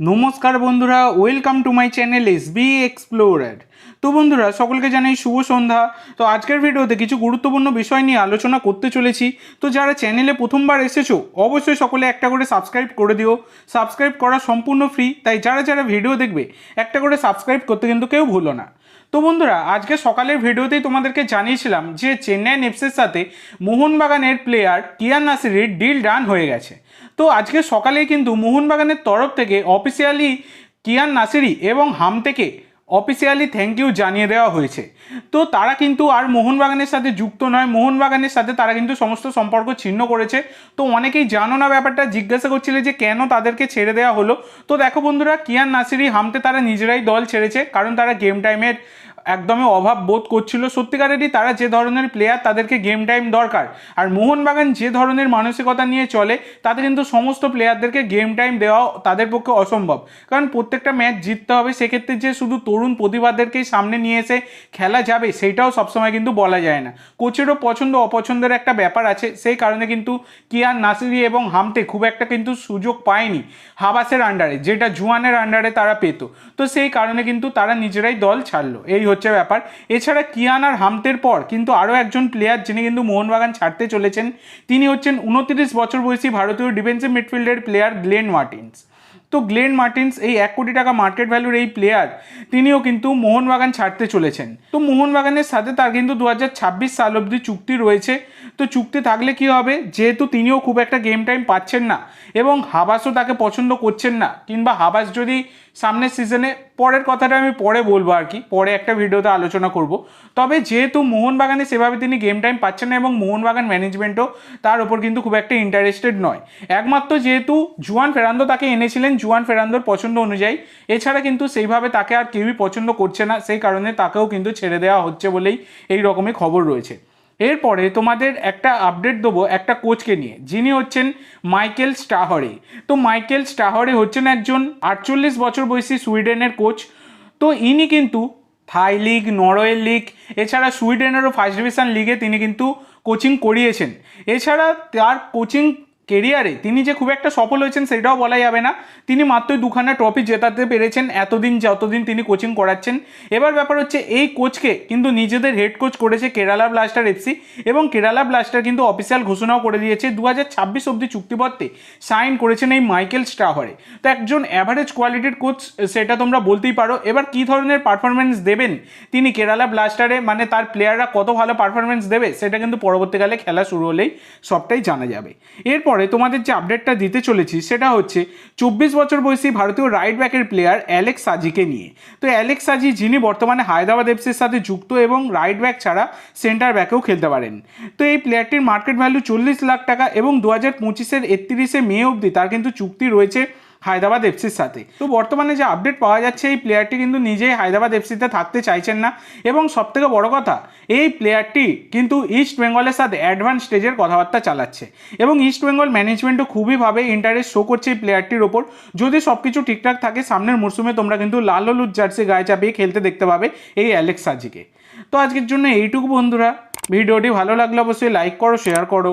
নমস্কার বন্ধুরা welcome to my channel S B explorer তো বন্ধুরা, সকলকে জানাই শুভ সন্ধ্যা। তো আজকের ভিডিওতে কিছু গুরুত্বপূর্ণ বিষয় নিয়ে আলোচনা করতে চলেছি। তো যারা চ্যানেলে প্রথমবার এসেছ, অবশ্যই সকলে একটা করে সাবস্ক্রাইব করে দিও। সাবস্ক্রাইব করা সম্পূর্ণ ফ্রি তাই যারা যারা ভিডিও দেখবে, একটা করে সাবস্ক্রাইব করতে কিন্তু কেউ ভুলো না। তো বন্ধুরা, আজকে সকালের ভিডিওতেই তোমাদেরকে জানিয়েছিলাম যে, চেন্নাই নেপসের সাথে মোহনবাগানের প্লেয়ার কিয়ান নাসিরির ডিল ডান হয়ে গেছে। তো আজকে সকালেই কিন্তু মোহনবাগানের তরফ থেকে অফিসিয়ালি কিয়ান নাসিরি এবং হাম থেকে অফিসিয়ালি থ্যাংক ইউ জানিয়ে দেওয়া হয়েছে। তো তারা কিন্তু আর মোহনবাগানের সাথে যুক্ত নয়, মোহনবাগানের সাথে তারা কিন্তু সমস্ত সম্পর্ক ছিন্ন করেছে। তো অনেকেই জানো না ব্যাপারটা, জিজ্ঞাসা করছিলে যে কেন তাদেরকে ছেড়ে দেওয়া হলো? তো দেখো বন্ধুরা, কিয়ান নাসিরি হামতে তারা নিজেরাই দল ছেড়েছে, কারণ তারা গেম টাইমের একদমই অভাব বোধ করছিল। সত্যিকারেরই তারা যে ধরনের প্লেয়ার তাদেরকে গেম টাইম দরকার, আর মোহনবাগান যে ধরনের মানসিকতা নিয়ে চলে, তাতে কিন্তু সমস্ত প্লেয়ারদেরকে গেম টাইম দেওয়া তাদের পক্ষে অসম্ভব। কারণ প্রত্যেকটা ম্যাচ জিততে হবে, সেক্ষেত্রে যে শুধু তরুণ প্রতিভাদেরকেই সামনে নিয়ে এসে খেলা যাবে, সেইটাও সবসময় কিন্তু বলা যায় না। কোচেরও পছন্দ, অপছন্দের একটা ব্যাপার আছে, সেই কারণে কিন্তু কিয়ান নাসিরি এবং হামতে খুব একটা কিন্তু সুযোগ পায়নি হাবাসের আন্ডারে যেটা জুয়ানের আন্ডারে তারা পেত। তো সেই কারণে কিন্তু তারা নিজেরাই দল ছাড়লো। এই হচ্ছে ব্যাপার। এছাড়া কিয়ান আর হামটের পর কিন্তু আরও একজন প্লেয়ার যিনি কিন্তু মোহনবাগান ছাড়তে চলেছেন, তিনি হচ্ছেন উনত্রিশ বছর বয়সী ভারতীয় ডিফেন্সিভ মিডফিল্ডের প্লেয়ার গ্লেন মার্টিন্স তো গ্লেন মার্টিন্স এই এক কোটি টাকা মার্কেট ভ্যালুর এই প্লেয়ার তিনিও কিন্তু মোহনবাগান ছাড়তে চলেছেন। তো মোহনবাগানের সাথে তার কিন্তু দু হাজার ছাব্বিশ সাল অবধি চুক্তি রয়েছে। তো চুক্তি থাকলে কি হবে? যেহেতু তিনিও খুব একটা গেম টাইম পাচ্ছেন না এবং হাবাসও তাকে পছন্দ করছেন না। কিংবা হাবাস যদি সামনের সিজনে পরের কথাটা আমি পরে বলব আর কি, পরে একটা ভিডিওতে আলোচনা করব। তবে যেহেতু মোহনবাগানে সেভাবে তিনি গেম টাইম পাচ্ছেন না এবং মোহনবাগান ম্যানেজমেন্টও তার ওপর কিন্তু খুব একটা ইন্টারেস্টেড নয়। একমাত্র যেহেতু জুয়ান ফেরান্দো তাকে এনেছিলেন, জুয়ান ফেরান্দোর পছন্দ অনুযায়ী। এছাড়া কিন্তু সেইভাবে তাকে আর কেউই পছন্দ করছে না, সেই কারণে তাকেও কিন্তু ছেড়ে দেওয়া হচ্ছে বলেই এই রকমই খবর রয়েছে। এরপরে তোমাদের একটা আপডেট দেবো একটা কোচকে নিয়ে। যিনি হচ্ছেন মাইকেল স্টাহরে। তো মাইকেল স্টাহরে হচ্ছেন একজন আটচল্লিশ বছর বয়সী সুইডেনের কোচ তো ইনি কিন্তু থাই লিগ, নরওয়ে লিগ, এছাড়া সুইডেনেরও ফার্স্ট ডিভিশন লিগে তিনি কিন্তু কোচিং করিয়েছেন। এছাড়া তার কোচিং কেরিয়ারে তিনি যে খুব একটা সফল হয়েছেন সেটাও বলা যাবে না। তিনি মাত্র দুখানা ট্রফি জেতাতে পেরেছেন, এতদিন যতদিন তিনি কোচিং করাচ্ছেন। এবার ব্যাপার হচ্ছে, এই কোচকে কিন্তু নিজেদের হেড কোচ করেছে কেরালা ব্লাস্টার এফসি এবং কেরালা ব্লাস্টার কিন্তু অফিসিয়াল ঘোষণাও করে দিয়েছে দু হাজার ছাব্বিশ অব্দি চুক্তিপত্রে সাইন করেছেন এই মাইকেল স্টাহরে তো একজন অ্যাভারেজ কোয়ালিটির কোচ সেটা তোমরা বলতেই পারো। এবার কী ধরনের পারফরমেন্স দেবেন তিনি কেরালা ব্লাস্টারে মানে তার প্লেয়াররা কত ভালো পারফরমেন্স দেবে? সেটা কিন্তু পরবর্তীকালে খেলা শুরু হলেই সবটাই জানা যাবে। এরপরে তোমাদের যে আপডেটটা দিতে চলেছি, সেটা হচ্ছে চব্বিশ বছর বয়সী ভারতীয় রাইট ব্যাকের প্লেয়ার অ্যালেক্স সাজিকে নিয়ে। তো অ্যালেক্স সাজি যিনি বর্তমানে হায়দ্রাবাদ এফসির সাথে যুক্ত এবং রাইট ব্যাক ছাড়া সেন্টার ব্যাকেও খেলতে পারেন। তো এই প্লেয়ারটির মার্কেট ভ্যালু চল্লিশ লাখ টাকা এবং দু হাজার পঁচিশের একত্রিশে মে অবধি তার কিন্তু চুক্তি রয়েছে হায়দ্রাবাদ এফসির সাথে। তো বর্তমানে যে আপডেট পাওয়া যাচ্ছে, এই প্লেয়ারটি কিন্তু নিজেই হায়দ্রাবাদ এফসিতে থাকতে চাইছেন না। এবং সবথেকে বড় কথা, এই প্লেয়ারটি কিন্তু ইস্ট বেঙ্গলের সাথে অ্যাডভান্স স্টেজের কথাবার্তা চালাচ্ছে। এবং ইস্ট বেঙ্গল ম্যানেজমেন্টও খুবইভাবে ইন্টারেস্ট শো করছে এই প্লেয়ারটির ওপর। যদি সব কিছু ঠিকঠাক থাকে, সামনের মরশুমে তোমরা কিন্তু লাল হলুদ জার্সি গায়ে চাপিয়ে খেলতে দেখতে পাবে এই অ্যালেক্স সাজিকে তো আজকের জন্য এইটুকু বন্ধুরা। ভিডিওটি ভালো লাগলে অবশ্যই লাইক করো শেয়ার করো।